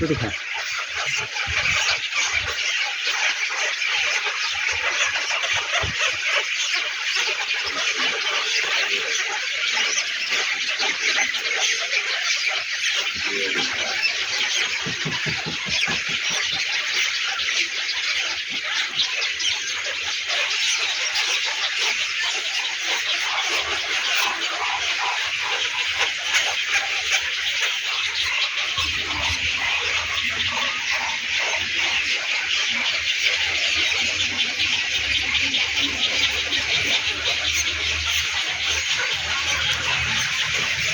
একটু খা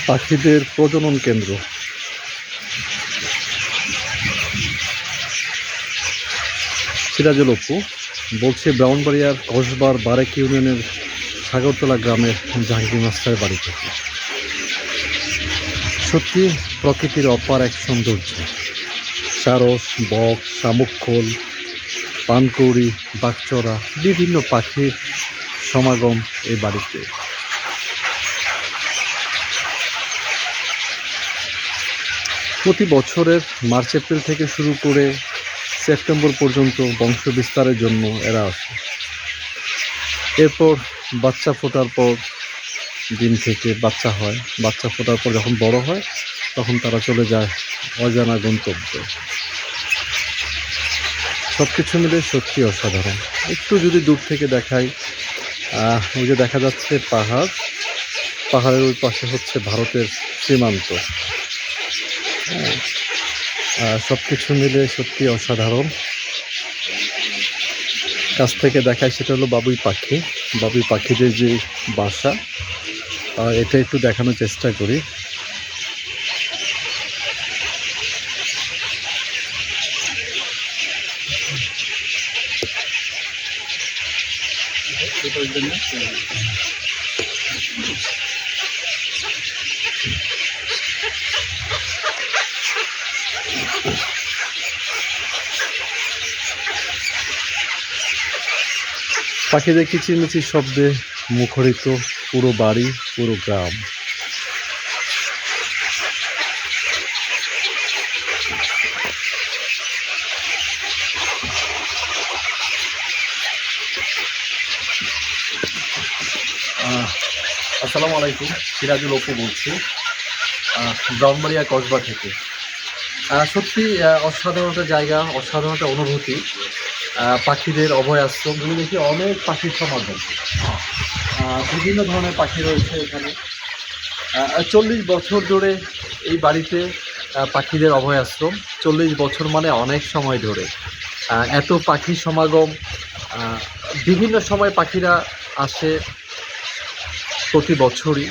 পাখিদের প্রজনন কেন্দ্র। সিরাজুল অপু বলছে ব্রাউনবাড়িয়ার কসবার বারেক ইউনিয়নের সাগরতলা গ্রামের জাহাঙ্গীর মাস্টারের বাড়ি থেকে। সত্যি, প্রকৃতির অপার এক সৌন্দর্য। সারস, বক, শামুকখোল, পানকৌড়ি বাগচড়া বিভিন্ন পাখির সমাগম এই বাড়িতে। প্রতি বছরের মার্চ, এপ্রিল থেকে শুরু করে সেপ্টেম্বর পর্যন্ত বংশ বিস্তারের জন্য এরা আসে। এরপর বাচ্চা ফোটার পর দিন থেকে বাচ্চা হয়। বাচ্চা ফোটার পর যখন বড় হয়, তখন তারা চলে যায় অজানা গন্তব্যে। সব কিছু মিলে সত্যি অসাধারণ। একটু যদি দূর থেকে দেখাই ওই যে দেখা যাচ্ছে পাহাড়, পাহাড়ের ওই পাশে হচ্ছে ভারতের সীমান্ত। সব কিছু মিলে সত্যি অসাধারণ। কাছ থেকে দেখায় সেটা হলো বাবুই পাখি। বাবুই পাখিদের যে বাসা এটা একটু দেখানোর চেষ্টা করি। পাখিদের কিচিরমিচির শব্দে মুখরিত পুরো বাড়ি পুরো গ্রাম। আসসালামু আলাইকুম সিরাজুল অপু বলছি। আহ, ব্রাহ্মণবাড়িয়া কসবা থেকে। সত্যি অসাধারণ জায়গা অসাধারণ একটা অনুভূতি পাখিদের অভয় আশ্রম এগুলো দেখি অনেক পাখির সমাগম। বিভিন্ন ধরনের পাখি রয়েছে এখানে। চল্লিশ বছর ধরে এই বাড়িতে পাখিদের অভয় আশ্রম চল্লিশ বছর মানে অনেক সময় ধরে। এত পাখির সমাগম বিভিন্ন সময় পাখিরা আসে প্রতি বছরই।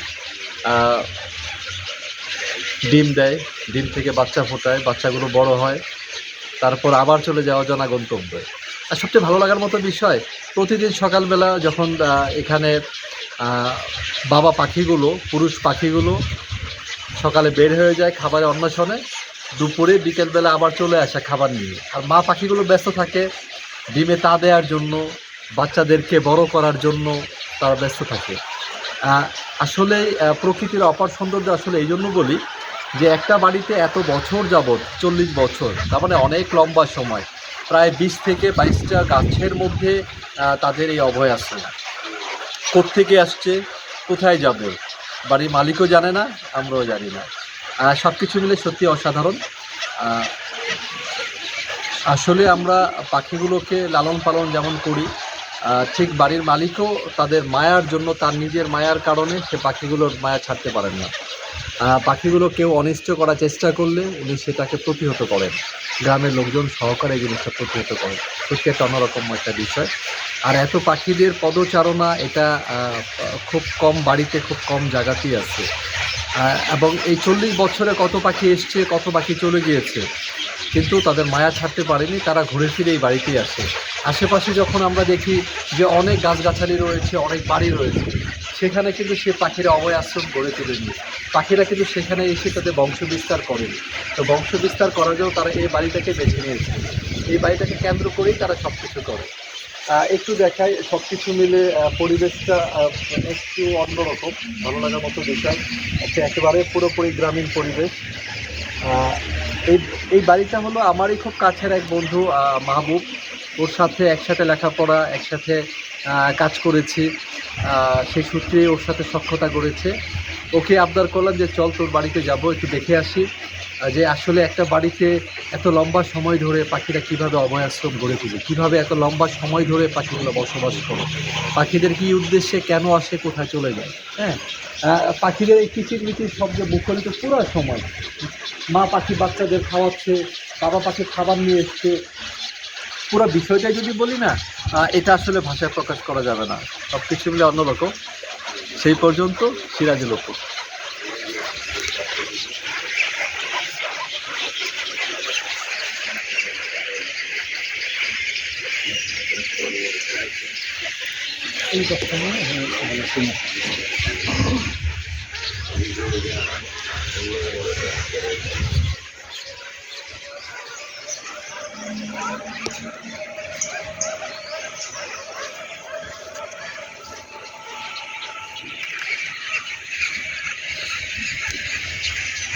ডিম দেয়, ডিম থেকে বাচ্চা ফোটায়, বাচ্চাগুলো বড় হয়। তারপর আবার চলে যাওয়া জানা গন্তব্যে আর সবচেয়ে ভালো লাগার মতো বিষয়, প্রতিদিন সকালবেলা যখন এখানে বাবা পাখিগুলো, পুরুষ পাখিগুলো সকালে বের হয়ে যায় খাবারের অন্বেষণে, দুপুরে বিকেলবেলা আবার চলে আসে খাবার নিয়ে। আর মা পাখিগুলো ব্যস্ত থাকে ডিমে তা দেওয়ার জন্য, বাচ্চাদেরকে বড় করার জন্য তারা ব্যস্ত থাকে। আসলে প্রকৃতির অপার সৌন্দর্য আসলে এই জন্য বলি যে একটা বাড়িতে এত বছর যাবৎ, চল্লিশ বছর, তার মানে অনেক লম্বা সময়, প্রায় বিশ থেকে বাইশটা গাছের মধ্যে তাদের এই অভয় আশ্রম কোত্থেকে আসছে? কোথায় যাবে? বাড়ির মালিকও জানে না, আমরাও জানি না। সব কিছু মিলে সত্যি অসাধারণ। আসলে আমরা পাখিগুলোকে লালন পালন যেমন করি ঠিক বাড়ির মালিকও তাদের মায়ার জন্য, তার নিজের মায়ার কারণে সে পাখিগুলোর মায়া ছাড়তে পারেন না। পাখিগুলো কেউ অনিষ্ট করার চেষ্টা করলে উনি সেটাকে প্রতিহত করেন। গ্রামের লোকজন সহকারে জিনিসটা প্রতিহত করেন। সত্যি একটা অন্যরকম একটা বিষয়। আর এত পাখিদের পদচারণা, এটা খুব কম বাড়িতে, খুব কম জায়গাতেই আছে। এবং এই চল্লিশ বছরে কত পাখি এসছে, কত পাখি চলে গিয়েছে, কিন্তু তাদের মায়া ছাড়তে পারেনি, তারা ঘুরে ফিরে এই বাড়িতেই আসে। আশেপাশে যখন আমরা দেখি যে অনেক গাছগাছালি রয়েছে, অনেক বাড়ি রয়েছে সেখানে কিন্তু সে পাখিরা অভয় আশ্রম গড়ে তোলেনি। পাখিরা কিন্তু সেখানে এসে তাদের বংশ বিস্তার করেনি। তো বংশ বিস্তার করার জন্য তারা এই বাড়িটাকে বেছে নিয়েছে। এই বাড়িটাকে কেন্দ্র করেই তারা সব কিছু করে একটু দেখাই সব কিছু মিলে পরিবেশটা একটু অন্যরকম, ভালো লাগার মতো বিষয়। একটা একেবারে পুরোপুরি গ্রামীণ পরিবেশ। এই এই বাড়িটা হলো আমারই খুব কাছের এক বন্ধু মাহবুব। ওর সাথে একসাথে লেখাপড়া, একসাথে কাজ করেছি। সেই সূত্রে ওর সাথে সক্ষতা করেছে ওকে আবদার করলাম যে, চল তোর বাড়িতে যাব, একটু দেখে আসি। যে আসলে একটা বাড়িতে এত লম্বা সময় ধরে পাখিরা কীভাবে অভয়াশ্রম গড়ে তুলে, কীভাবে এত লম্বা সময় ধরে পাখিগুলো বসবাস করে? পাখিদের কি উদ্দেশ্যে কেন আসে, কোথায় চলে যায়? হ্যাঁ পাখিদের এই কিচির মিচির শব্দ মুখরিত পুরো সময়। মা পাখি বাচ্চাদের খাওয়াচ্ছে, বাবা পাখি খাবার নিয়ে এসছে। পুরো বিষয়টাই যদি বলি না এটা আসলে ভাষায় প্রকাশ করা যাবে না সব কিছু মিলে অন্যরকম সেই পর্যন্ত সিরাজুল লোক